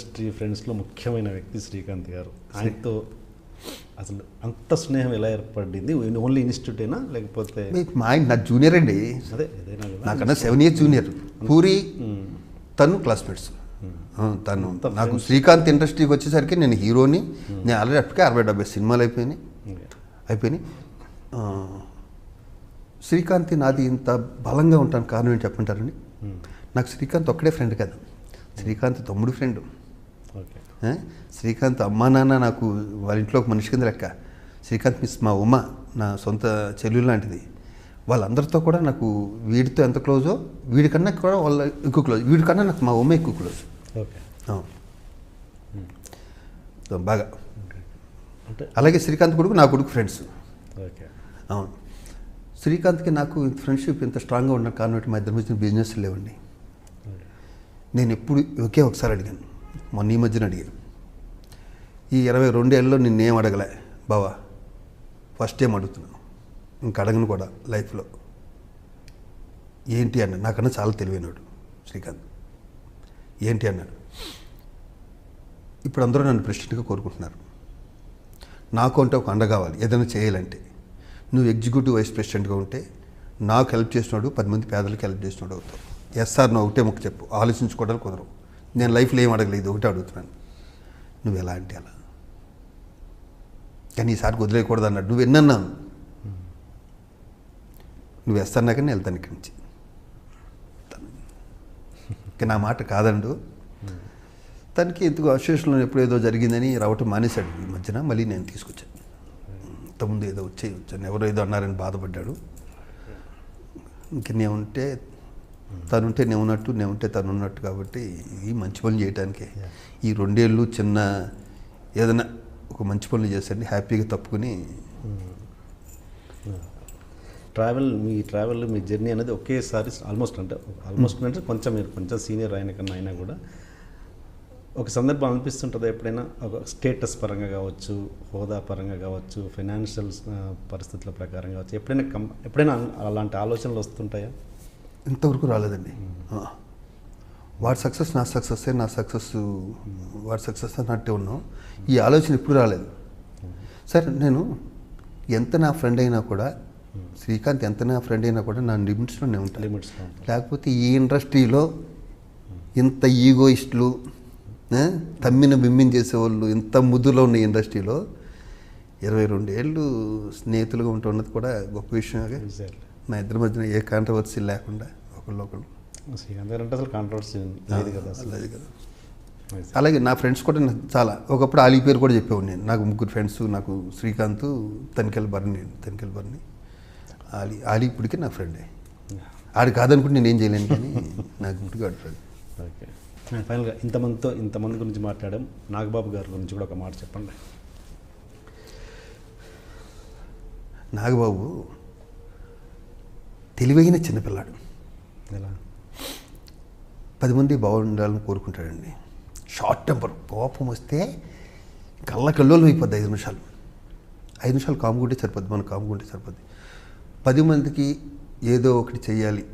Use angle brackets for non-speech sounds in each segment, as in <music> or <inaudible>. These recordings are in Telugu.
ఇండస్ట్రీ ఫ్రెండ్స్లో ముఖ్యమైన వ్యక్తి శ్రీకాంత్ గారు. ఆయనతో అసలు అంత స్నేహం ఎలా ఏర్పడింది? ఓన్లీ ఇన్స్టిట్యూటేనా లేకపోతే మా ఆయన నా జూనియర్ అండి. అదే నాకన్నా సెవెన్ ఇయర్స్ జూనియర్. పూరి. తను క్లాస్మేట్స్. తను. నాకు శ్రీకాంత్ ఇండస్ట్రీకి వచ్చేసరికి నేను హీరోని. నేను ఆల్రెడీ అప్పటికే అరవై డెబ్బై సినిమాలు అయిపోయినాయి. అయిపోయినాయి. శ్రీకాంత్ నాది ఇంత బలంగా ఉంటాను కారణం ఏంటి చెప్పంటారండి. నాకు శ్రీకాంత్ ఒక్కడే ఫ్రెండ్ కాదు. శ్రీకాంత్ తమ్ముడు ఫ్రెండ్? శ్రీకాంత్ అమ్మా నాన్న నాకు వాళ్ళ ఇంట్లో ఒక మనిషి కింద లెక్క. శ్రీకాంత్ మిస్ మా ఉమ్మ నా సొంత చెల్లెలు లాంటిది. వాళ్ళందరితో కూడా నాకు వీడితో ఎంత క్లోజో వీడికన్నా కూడా వాళ్ళ ఎక్కువ క్లోజ్ వీడికన్నా నాకు మా ఉమ్మ ఎక్కువ క్లోజ్ ఓకే. బాగా. అంటే అలాగే శ్రీకాంత్ కొడుకు నా కొడుకు ఫ్రెండ్స్ ఓకే. అవును. శ్రీకాంత్కి నాకు ఫ్రెండ్షిప్ ఇంత స్ట్రాంగ్గా ఉన్న కారణం మా ఇద్దరి మధ్య బిజినెస్ లేవండి. నేను ఎప్పుడు ఒకే ఒకసారి అడిగాను. మొన్న ఈ మధ్యన అడిగాను ఈ ఇరవై రెండేళ్ళలో నిన్నేం అడగలే? బావా ఫస్ట్ టైం అడుగుతున్నాను ఇంక అడగను కూడా లైఫ్లో. ఏంటి అన్నాడు. నాకన్నా చాలా తెలివైనడు శ్రీకాంత్. ఏంటి అన్నాడు. ఇప్పుడు అందరూ నన్ను ప్రెసిడెంట్గా కోరుకుంటున్నారు. నాకు అంటే ఒక అండ కావాలి. ఏదైనా చేయాలంటే. నువ్వు ఎగ్జిక్యూటివ్ వైస్ ప్రెసిడెంట్గా ఉంటే నాకు హెల్ప్ చేసినాడు పది మంది పేదలకు హెల్ప్ చేసినాడు అవుతావు. ఎస్ఆర్ నువ్వు ఒకటే ముక్క చెప్పు. ఆలోచించుకోవడానికి కుదరవు. నేను లైఫ్లో ఏం అడగలేదు ఒకటి అడుగుతున్నాను. నువ్వు ఎలా అంటే అలా? కానీ ఈసారి వదిలేయకూడదు అన్నాడు. నువ్వు ఎన్నన్నాను నువ్వు వేస్తానాక కానీ వెళ్తాను ఇక్కడి నుంచి. ఇక నా మాట కాదండు. తనకి ఎందుకు అసోసియేషన్లో ఎప్పుడు ఏదో జరిగిందని రావటం మానేశాడు ఈ మధ్యన. మళ్ళీ నేను తీసుకొచ్చాను. ఇంతకుముందు ఏదో వచ్చే వచ్చాను ఎవరో ఏదో అన్నారని బాధపడ్డాడు. ఇంక నేను ఉంటే తనుంటే నేను ఉన్నట్టు నేను ఉంటే తను ఉన్నట్టు కాబట్టి ఈ మంచి పనులు చేయడానికే ఈ రెండేళ్ళు చిన్న ఏదైనా ఒక మంచి పనులు చేసండి హ్యాపీగా తప్పుకుని ట్రావెల్ మీ ట్రావెల్ మీ జర్నీ అనేది ఒకేసారి ఆల్మోస్ట్ అంటే ఆల్మోస్ట్ అంటే కొంచెం మీరు కొంచెం సీనియర్ అయిన కన్నా అయినా కూడా ఒక సందర్భం అనిపిస్తుంటుంది ఎప్పుడైనా ఒక స్టేటస్ పరంగా కావచ్చు హోదా పరంగా కావచ్చు ఫైనాన్షియల్ పరిస్థితుల ప్రకారం కావచ్చు ఎప్పుడైనా కం ఎప్పుడైనా అలాంటి ఆలోచనలు వస్తుంటాయా? ఇంతవరకు రాలేదండి. వాడి సక్సెస్ నా సక్సెస్ నా సక్సెస్ వాడి సక్సెస్ అన్నట్టే ఉన్నాం. ఈ ఆలోచన ఎప్పుడు రాలేదు. సరే నేను ఎంత నా ఫ్రెండ్ అయినా కూడా శ్రీకాంత్ ఎంత నా ఫ్రెండ్ అయినా కూడా నా లిమిట్స్లోనే ఉంటాను లిమిట్స్లో లేకపోతే ఈ ఇండస్ట్రీలో ఇంత ఈగోయిస్టులు తమ్మిన బిమ్మిన చేసేవాళ్ళు ఇంత ముద్దులో ఉన్న ఇండస్ట్రీలో ఇరవై రెండేళ్ళు స్నేహితులుగా ఉంటున్నది కూడా గొప్ప ఎగ్జాక్ట్లీ మా ఇద్దరి మధ్యన ఏ కాంట్రవర్సీ లేకుండా ఒకళ్ళు ఒకళ్ళు. శ్రీకాంత్ గారు అంటే అసలు కాంట్రవర్సీ లేదు కదా అసలు. అలాగే కదా. అలాగే నా ఫ్రెండ్స్ కూడా నాకు చాలా ఒకప్పుడు ఆలీ పేరు కూడా చెప్పేవాడు నేను. నాకు ముగ్గురు ఫ్రెండ్స్ నాకు శ్రీకాంత్ తనికెల్ బర్ని తనికెల్ బర్ని ఆలీ ఆలీ ఇప్పటికే నా ఫ్రెండే ఆడు కాదనుకుంటే నేను ఏం చేయలేను కానీ నాకు ఇప్పటికీ వాడి ఫ్రెండ్ ఓకే ఫైనల్గా ఇంతమందితో ఇంతమంది గురించి మాట్లాడాం. నాగబాబు గారి గురించి కూడా ఒక మాట చెప్పండి. నాగబాబు తెలివైన చిన్నపిల్లాడు. ఎలా? పది మంది బాగుండాలని కోరుకుంటాడండి. షార్ట్ టెంపర్ కోపం వస్తే కళ్ళ కల్లోలం అయిపోద్ది ఐదు నిమిషాలు. ఐదు నిమిషాలు కాముకుంటే సరిపోద్ది మనం కాముకుంటే సరిపోద్ది. పది మందికి ఏదో ఒకటి చెయ్యాలి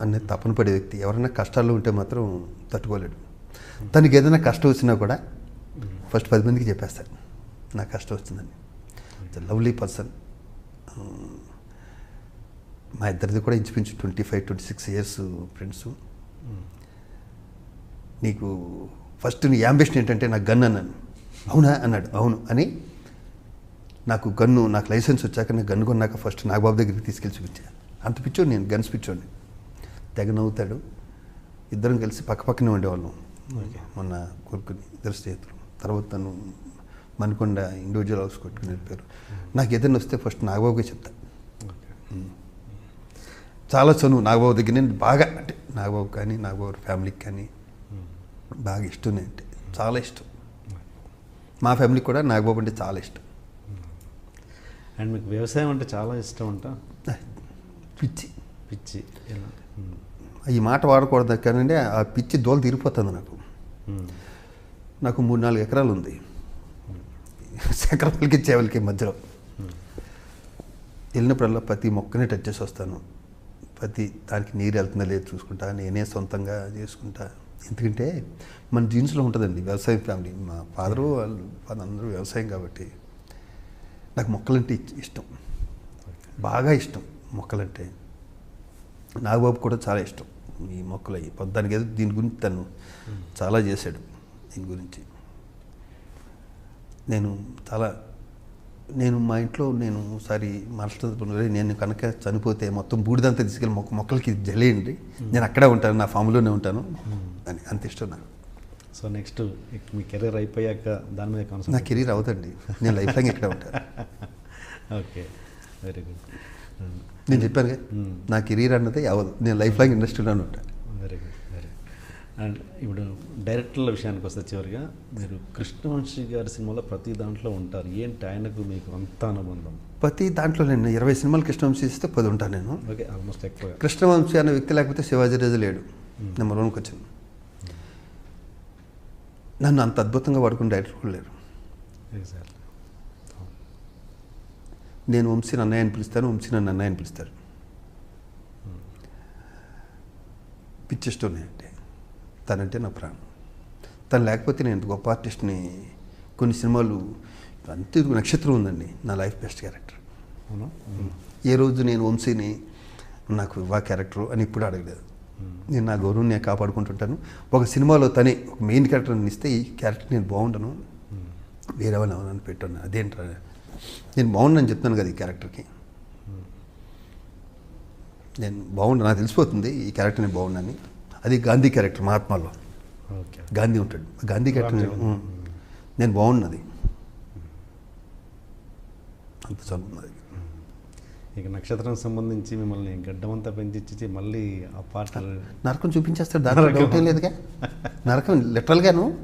అనే తపన పడే వ్యక్తి ఎవరైనా కష్టాల్లో ఉంటే మాత్రం తట్టుకోలేడు. తనకి ఏదైనా కష్టం వచ్చినా కూడా ఫస్ట్ పది మందికి చెప్పేస్తాడు నాకు కష్టం వచ్చిందని లవ్లీ పర్సన్ మా ఇద్దరిది కూడా ఇంచుమించు twenty five twenty six years friends. నీకు ఫస్ట్ నీ యాంబిషన్ ఏంటంటే నాకు గన్ అన్నాను. అవునా? అన్నాడు. అవును. అని నాకు గన్ను నాకు లైసెన్స్ వచ్చాక నాకు గన్ను కొన్నాక ఫస్ట్ నాగబాబు దగ్గరికి తీసుకెళ్ళి చూపించా. అంత పిచ్చోడు నేను గన్స్ పిచ్చోడిని. తెగ నవ్వుతాడు. ఇద్దరం కలిసి పక్క పక్కనే ఉండేవాళ్ళం. మొన్న కొడుకుని ఇద్దరు స్నేహితులు. తర్వాత తను మణికొండ ఇండివిజువల్ హౌస్ కొట్టుకుని వెళ్ళిపోయారు. నాకు ఏదైనా వస్తే ఫస్ట్ నాగబాబుకే చెప్తా. ఓకే చాలా చనువు. నాగబాబు దగ్గర నేను బాగా అంటే నాగబాబు కానీ నాగబాబు ఫ్యామిలీకి కానీ బాగా ఇష్టం నేను అంటే చాలా ఇష్టం. మా ఫ్యామిలీకి కూడా నాగబాబు అంటే చాలా ఇష్టం. అండ్ మీకు వ్యవసాయం అంటే చాలా ఇష్టం అంట? పిచ్చి. పిచ్చి. ఈ మాట వాడకూడదు కానీ ఆ పిచ్చి దోలు తీరిపోతుంది నాకు. నాకు మూడు నాలుగు ఎకరాలు ఉంది. ఎకరాలకి చేవలకి మధ్యలో. వెళ్ళినప్పుడల్లా ప్రతి మొక్కనే టచ్ చేసి వస్తాను. ప్రతి దానికి నీరు వెళ్తుందా లేదు చూసుకుంటా నేనే సొంతంగా చేసుకుంటా. ఎందుకంటే మన జీన్స్లో ఉంటుందండి వ్యవసాయం ఫ్యామిలీ. మా ఫాదరు వాళ్ళు అందరూ వ్యవసాయం కాబట్టి నాకు మొక్కలంటే ఇష్టం. బాగా ఇష్టం మొక్కలంటే. నాగబాబు కూడా చాలా ఇష్టం ఈ మొక్కలు అవి పొద్దానికి ఏదో దీని గురించి తను చాలా చేశాడు దీని గురించి. నేను చాలా నేను మా ఇంట్లో నేను ఒకసారి మాట్లాడుతున్నా నేను కనుక చనిపోతే మొత్తం బూడిదంతా తీసుకెళ్ళి మొక్క మొక్కలకి జలేయండి నేను అక్కడే ఉంటాను నా ఫామ్లోనే ఉంటాను. అని అంత ఇష్టం నాకు. సో నెక్స్ట్ మీ కెరీర్ అయిపోయాక దాని మీద నా కెరీర్ అవుతండి నేను లైఫ్ లాంగ్ ఇక్కడే ఉంటాను ఓకే. Very good. నేను చెప్పాను నా కెరీర్ అన్నది అవదు. నేను లైఫ్ లాంగ్ ఇండస్ట్రీలోనే ఉంటాను వెరీ గుడ్. అండ్ ఇప్పుడు డైరెక్టర్ల విషయానికి వస్తే చివరిగా మీరు కృష్ణవంశీ గారి సినిమాలో ప్రతి దాంట్లో ఉంటారు. ఏంటి ఆయనకు మీకు అంత అనుబంధం? ప్రతి దాంట్లో నేను ఇరవై సినిమాలు కృష్ణవంశీ ఇస్తే పది ఉంటాను నేను. ఓకే ఆల్మోస్ట్ ఎక్కువగా కృష్ణవంశీ అనే వ్యక్తి లేకపోతే శివాజీ రాజు లేడు. నెంబర్ వన్కి వచ్చాను. నన్ను అంత అద్భుతంగా వాడుకుని డైరెక్టర్ కూడా లేరు. నేను వంశీని అన్నయ్య అని పిలుస్తాను వంశీ నన్ను అన్నయ్య అని పిలుస్తారు. పిచ్చిష్టం అంటే తనంటే నా ప్రాణం. తను లేకపోతే నేను ఇంత గొప్ప ఆర్టిస్ట్ని కొన్ని సినిమాలు అంతే నక్షత్రం ఉందండి నా లైఫ్ బెస్ట్ క్యారెక్టర్. అవునా? ఏ రోజు నేను వంశీని నాకు ఇవ్వా క్యారెక్టర్ అని ఇప్పుడు అడగలేదు. నేను నా గౌరవం నేను కాపాడుకుంటుంటాను. ఒక సినిమాలో తనే ఒక మెయిన్ క్యారెక్టర్ని ఇస్తే ఈ క్యారెక్టర్ నేను బాగుండను. వేరే వాళ్ళని ఎవరైనా పెట్టాను అదేంట్రా? నేను బాగున్నాను చెప్తాను కదా ఈ క్యారెక్టర్కి. నేను బాగుండు నాకు తెలిసిపోతుంది ఈ క్యారెక్టర్ నేను బాగున్నాను అది గాంధీ క్యారెక్టర్ మహాత్మాలో. ఓకే. గాంధీ ఉంటాడు. గాంధీ క్యారెక్టర్ నేను బాగున్నది. అంత చదువున్నది ఇక నక్షత్రం సంబంధించి మిమ్మల్ని గడ్డమంతా పెంచిచ్చి మళ్ళీ ఆ పాటలు నరకం చూపించేస్తాడు. దాంట్లో. డౌట్ ఏం లేదుగా. నరకం లిటరల్గాను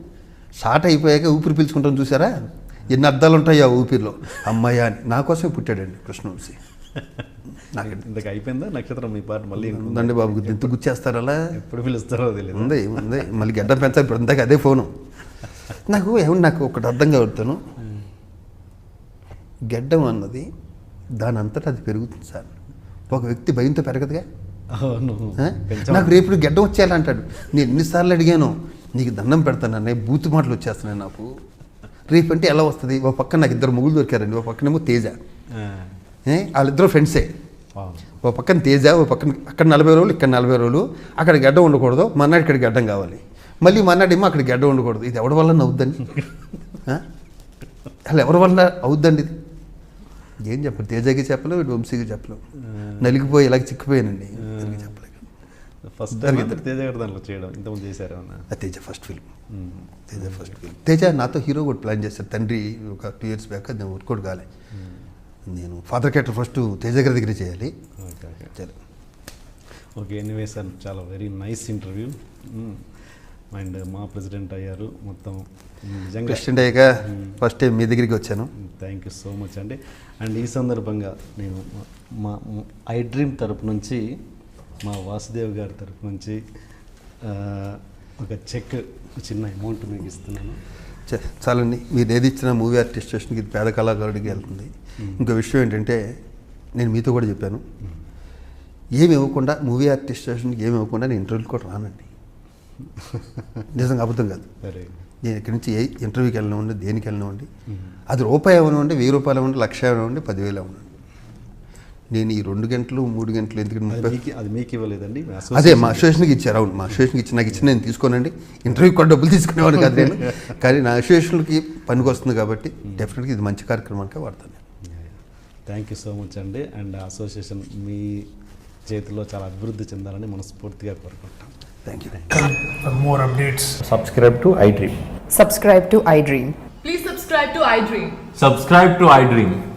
షార్ట్ అయిపోయాక ఊపిరి పీల్చుకుంటాం చూసారా? ఎన్ని అర్థాలు ఉంటాయి ఆ ఊపిరిలో. అమ్మాయ అని. నా కోసమే పుట్టాడండి కృష్ణవంశీ. <laughs> నాకు ఇంతకు అయిపోయిందా? నక్షత్రం మీ పాట మళ్ళీ? ఉందండి బాబు ఎంత గుచ్చేస్తారు అలా? ఎప్పుడు పిలుస్తారో తెలియదు ఉంది ఉంది. మళ్ళీ గడ్డం పెంచాలి ఇప్పుడు ఇందాక అదే ఫోను. నాకు ఏమన్నా నాకు ఒకటి అర్థం కావడతాను గడ్డం అన్నది దాని అంతటా అది పెరుగుతుంది సార్. ఒక వ్యక్తి భయంతో పెరగదుగా. నాకు రేపు గడ్డం వచ్చేయాలి అంటాడు నేను ఎన్నిసార్లు అడిగాను నీకు దండం పెడతాను అన్నయ్య బూతు మాటలు వచ్చేస్తున్నాయి నాకు. రేపు అంటే ఎలా వస్తుంది? ఒక పక్కన నాకు ఇద్దరు ముగ్గురు దొరికారండి. ఒక పక్కనేమో తేజ? వాళ్ళిద్దరు ఫ్రెండ్సే ఒక పక్కన తేజ ఒక పక్కన అక్కడ నలభై రోజులు ఇక్కడ నలభై రోజులు. అక్కడ గడ్డం ఉండకూడదు మన్నాడు ఇక్కడ గడ్డం కావాలి. మళ్ళీ మన్నాడేమో అక్కడ గడ్డం ఉండకూడదు. ఇది ఎవరి వల్ల అవుద్దండి? <laughs> అసలు ఎవరి వల్ల అవుద్దండి ఇది? ఏం చెప్పరు తేజకి చెప్పలేవు ఇటు వంశీకి చెప్పలేవు. నలిగిపోయి ఇలాగ చిక్కిపోయానండి. చెప్పలేక. ఫస్ట్ తేజ గారు దాంట్లో చేయడం ఇంతకుముందు చేశారు Teja first film Teja first film Teja నాతో హీరో కూడా ప్లాన్ చేశారు. తండ్రి ఒక టూ ఇయర్స్ బ్యాక్ అది నేను వర్కౌట్ కాలే. నేను ఫాదర్ క్యారెక్టర్ ఫస్ట్ తేజ గారి దగ్గర చేయాలి. Okay okay. సరే. ఓకే ఎనీవే సార్ చాలా వెరీ నైస్ ఇంటర్వ్యూ అండ్ మా ప్రెసిడెంట్ అయ్యారు మొత్తం. ప్రెసిడెంట్ అయ్యాక ఫస్ట్ టైం మీ దగ్గరికి వచ్చాను. థ్యాంక్ యూ సో మచ్ అండి. అండ్ ఈ సందర్భంగా నేను మా ఐ డ్రీమ్ తరపు నుంచి మా వాసుదేవ్ గారి తరపు నుంచి ఒక చెక్ చిన్న అమౌంట్ మీకు ఇస్తున్నాను. చాలండి. మీరు ఏది ఇచ్చినా మూవీ ఆర్టిస్ట్ స్టేషన్కి ఇది పేద కళాకారుడికి వెళ్తుంది. ఇంకో విషయం ఏంటంటే నేను మీతో కూడా చెప్పాను. ఏమి ఇవ్వకుండా మూవీ ఆర్టిస్ట్ స్టేషన్కి ఏమి ఇవ్వకుండా నేను ఇంటర్వ్యూకి కూడా రానండి. <laughs> నిజంగా అబద్ధం కాదు. నేను ఇక్కడి నుంచి ఏ ఇంటర్వ్యూకి వెళ్ళనివ్వండి దేనికి వెళ్ళనివ్వండి అది రూపాయి ఇవ్వనివ్వండి వెయ్యి రూపాయలు ఇవ్వండి లక్ష ఇవ్వనివ్వండి పదివేలు ఇవ్వండి నేను ఈ రెండు గంటలు మూడు గంటలు ఎందుకంటే అది మీకు అది మీకు ఇవ్వలేదండి. మీ అదే మా అసోసియేషన్కి ఇచ్చారు అవును. మా అసోసియేషన్కి ఇచ్చి నాకు ఇచ్చిన నేను తీసుకోనండి. ఇంటర్వ్యూ కూడా డబ్బులు తీసుకునేవాడు కాదు నేను. కానీ నా అసోసియేషన్కి పనికి వస్తుంది కాబట్టి డెఫినెట్గా ఇది మంచి కార్యక్రమానికి వాడతాను నేను. Thank you. సో మచ్ అండి. అండ్ అసోసియేషన్ మీ చేతిలో చాలా అభివృద్ధి చెందాలని మనస్ఫూర్తిగా కోరుకుంటాం thank you For more updates, subscribe to iDream. subscribe to iDream. Please subscribe to iDream. Subscribe to iDream.